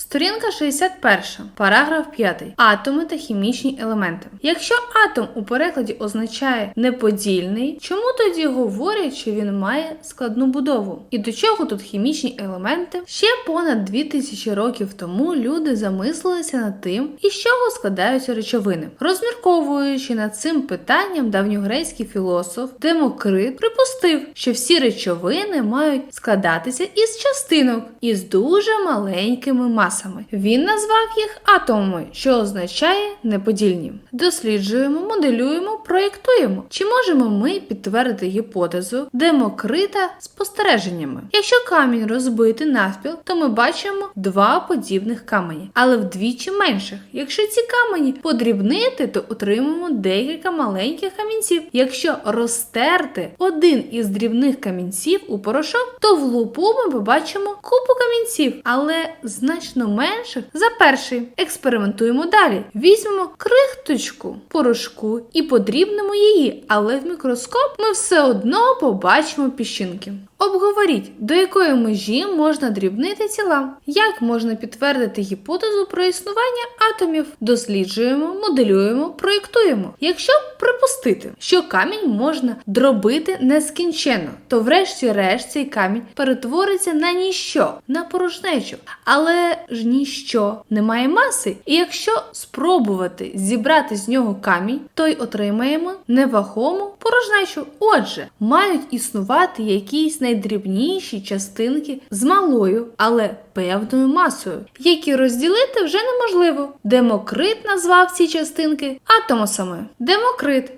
Сторінка 61, параграф 5. Атоми та хімічні елементи. Якщо атом у перекладі означає неподільний, чому тоді говорять, що він має складну будову? І до чого тут хімічні елементи? Ще понад 2000 років тому люди замислилися над тим, із чого складаються речовини. Розмірковуючи над цим питанням, давньогрецький філософ Демокрит припустив, що всі речовини мають складатися із частинок із дуже маленькими масами. Він назвав їх атомами, що означає неподільні. Досліджуємо, моделюємо, проєктуємо. Чи можемо ми підтвердити гіпотезу Демокрита спостереженнями? Якщо камінь розбити навпіл, то ми бачимо два подібних камені, але вдвічі менших. Якщо ці камені подрібнити, то отримаємо декілька маленьких камінців. Якщо розтерти один із дрібних камінців у порошок, то в лупу ми побачимо купу камінців, але значно менших за перший. Експериментуємо далі. Візьмемо крихточку порошку і подрібнемо її, але в мікроскоп ми все одно побачимо піщинки. Обговоріть, до якої межі можна дрібнити тіла, як можна підтвердити гіпотезу про існування атомів. Досліджуємо, моделюємо, проєктуємо. Якщо припустити, що камінь можна дробити нескінченно, то врешті-решт цей камінь перетвориться на ніщо, на порожнечу. Але ж ніщо не має маси. І якщо спробувати зібрати з нього камінь, то й отримаємо невагому порожнечу. Отже, мають існувати якісь найдрібніші частинки з малою, але певною масою, які розділити вже неможливо. Демокрит назвав ці частинки атомосами. Демокрит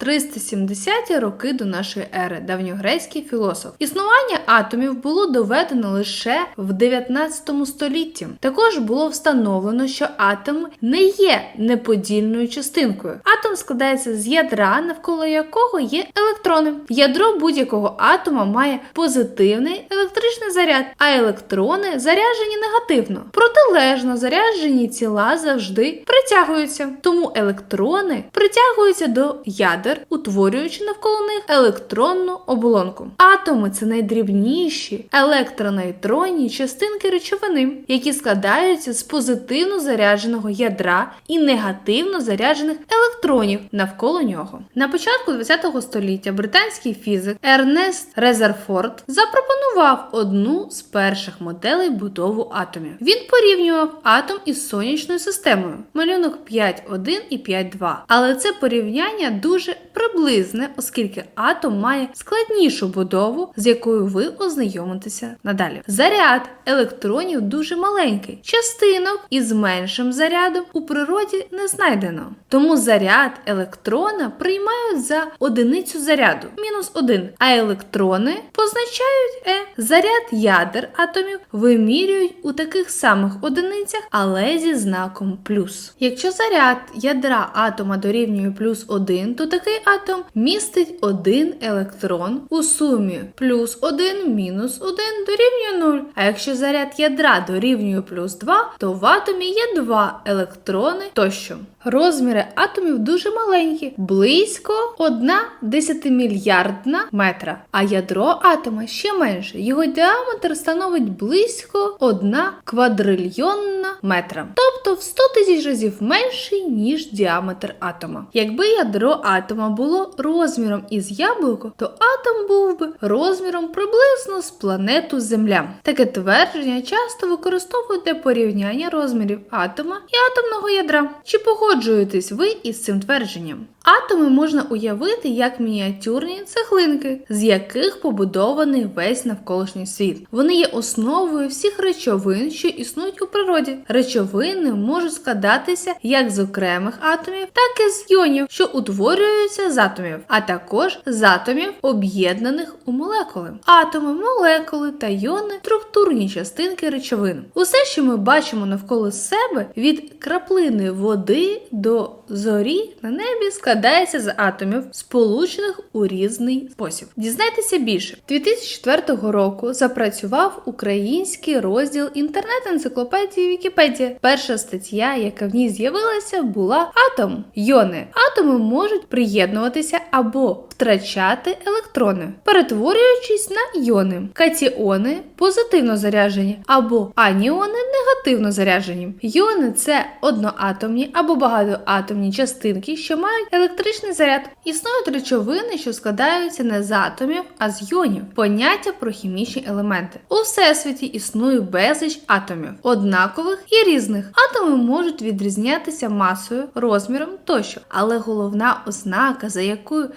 460-370 роки до нашої ери, давньогрецький філософ. Існування атомів було доведено лише в 19 столітті. Також було встановлено, що атом не є неподільною частинкою. Атом складається з ядра, навколо якого є електрони. Ядро будь-якого атома має позитивний електричний заряд, а електрони заряджені негативно. Протилежно заряджені тіла завжди притягуються. Тому електрони притягуються до ядер, утворюючи навколо них електронну оболонку. Атоми це найдрібніші електронейтронні частинки речовини, які складаються з позитивно зарядженого ядра і негативно заряджених електронів навколо нього. На початку ХХ століття британський фізик Ернест Резерфорд запропонував одну з перших моделей будову атомів. Він порівнював атом із сонячною системою, малюнок 5.1 і 5.2. Але це порівняння дуже приблизне, оскільки атом має складнішу будову, з якою ви ознайомитеся надалі. Заряд електронів дуже маленький. Частинок із меншим зарядом у природі не знайдено. Тому заряд електрона приймають за одиницю заряду мінус 1, а електрони позначають Е. Заряд ядер атомів вимірюють у таких самих одиницях, але зі знаком плюс. Якщо заряд ядра атома дорівнює плюс 1, то такий атом містить один електрон у сумі плюс 1 мінус 1 дорівнює 0. А якщо заряд ядра дорівнює плюс 2, то в атомі є два електрони тощо. Розміри атомів дуже маленькі, близько 1 десятимільярдна метра, а ядро атома ще менше. Його діаметр становить близько 1 квадрильйонна метра, тобто в 100 тисяч разів менший, ніж діаметр атома. Якби ядро атома було розміром із яблуко, то атом був би розміром приблизно з планету Земля. Таке твердження часто використовують для порівняння розмірів атома і атомного ядра. Чи погоджуєтесь ви із цим твердженням? Атоми можна уявити як мініатюрні цеглинки, з яких побудований весь навколишній світ. Вони є основою всіх речовин, що існують у природі. Речовини можуть складатися як з окремих атомів, так і з йонів, що утворюються з атомів, а також з атомів, об'єднаних у молекули. Атоми, молекули та йони структурні частинки речовин. Усе, що ми бачимо навколо себе, від краплини води до зорі на небі складається з атомів, сполучених у різний спосіб. Дізнайтеся більше. 2004 року запрацював український розділ інтернет-енциклопедії Вікіпедія. Перша стаття, яка в ній з'явилася, була атом. Йони. Атоми можуть приєднуватися або втрачати електрони, перетворюючись на іони. Катіони позитивно заряджені або аніони негативно заряджені. Іони це одноатомні або багатоатомні частинки, що мають електричний заряд. Існують речовини, що складаються не з атомів, а з йонів. Поняття про хімічні елементи. У всесвіті існує безліч атомів, однакових і різних. Атоми можуть відрізнятися масою, розміром тощо, але головна ознака, за якою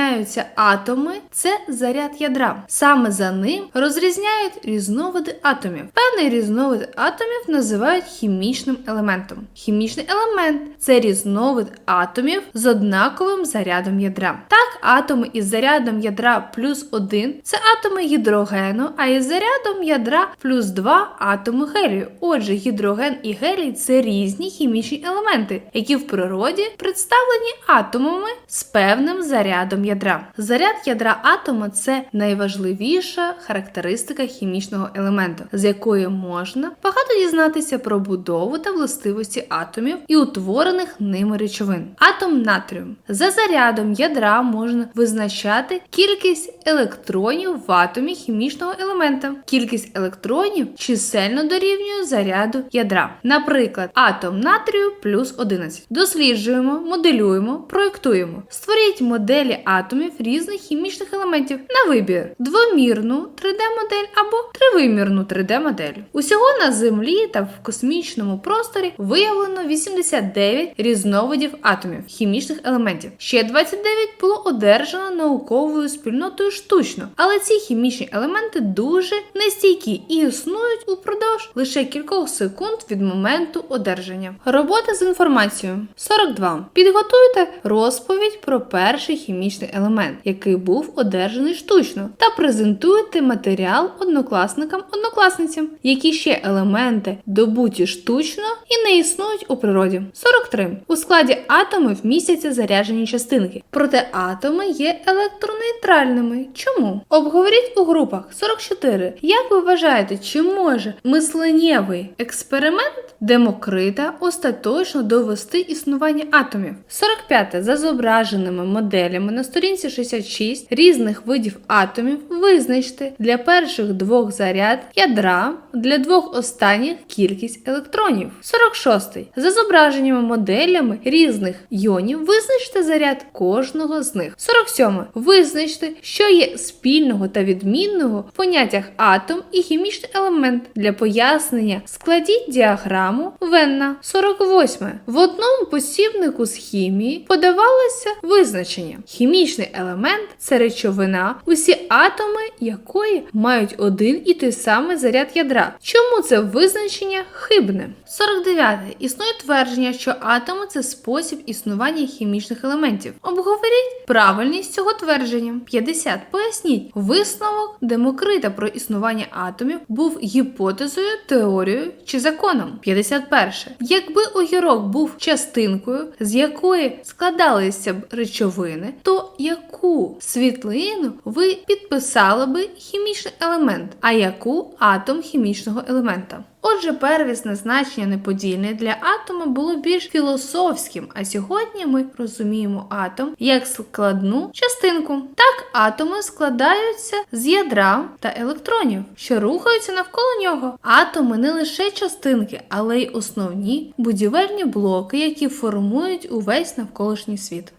відрізняються атоми, це заряд ядра. Саме за ним розрізняють різновиди атомів. Певний різновид атомів називають хімічним елементом. Хімічний елемент це різновид атомів з однаковим зарядом ядра. Так, атоми із зарядом ядра плюс 1 це атоми гідрогену, а із зарядом ядра плюс 2 атоми гелію. Отже, гідроген і гелій це різні хімічні елементи, які в природі представлені атомами з певним зарядом ядра. Заряд ядра атома це найважливіша характеристика хімічного елементу, з якої можна багато дізнатися про будову та властивості атомів і утворених ними речовин. Атом натрію. За зарядом ядра можна визначати кількість електронів в атомі хімічного елемента. Кількість електронів чисельно дорівнює заряду ядра. Наприклад, атом натрію плюс 11. Досліджуємо, моделюємо, проєктуємо. Створіть моделі атомів різних хімічних елементів на вибір: двомірну 3D-модель або тривимірну 3D-модель. Усього на Землі та в космічному просторі виявлено 89 різновидів атомів хімічних елементів. Ще 29 було одержано науковою спільнотою штучно, але ці хімічні елементи дуже нестійкі і існують упродовж лише кількох секунд від моменту одержання. Робота з інформацією 42. Підготуйте розповідь про перший хімічний елемент, який був одержаний штучно, та презентуйте матеріал однокласникам однокласницям, які ще елементи добуті штучно і не існують у природі. 43. У складі атомів містяться заряджені частинки, проте атоми є електронейтральними. Чому? Обговоріть у групах 44. Як ви вважаєте, чи може мисленнєвий експеримент Демокрита остаточно довести існування атомів? 45. За зображеними моделями на сторінці 66 різних видів атомів визначте для перших двох заряд ядра, для двох останніх кількість електронів. 46. За зображеннями моделями різних йонів визначте заряд кожного з них. 47. Визначте, що є спільного та відмінного в поняттях атом і хімічний елемент. Для пояснення складіть діаграму Венна. 48. В одному посібнику з хімії подавалося визначення. Хімічний елемент це речовина, усі атоми якої мають один і той самий заряд ядра. Чому це визначення хибне? 49. Існує твердження, що атоми це спосіб існування хімічних елементів. Обговоріть правильність цього твердження. 50. Поясніть, висновок Демокрита про існування атомів був гіпотезою, теорією чи законом. 51. Якби огірок був частинкою, з якої складалися б речовини, то яку світлину ви підписали би хімічний елемент, а яку атом хімічного елемента? Отже, первісне значення неподільне для атома було більш філософським, а сьогодні ми розуміємо атом як складну частинку. Так, атоми складаються з ядра та електронів, що рухаються навколо нього. Атоми не лише частинки, але й основні будівельні блоки, які формують увесь навколишній світ.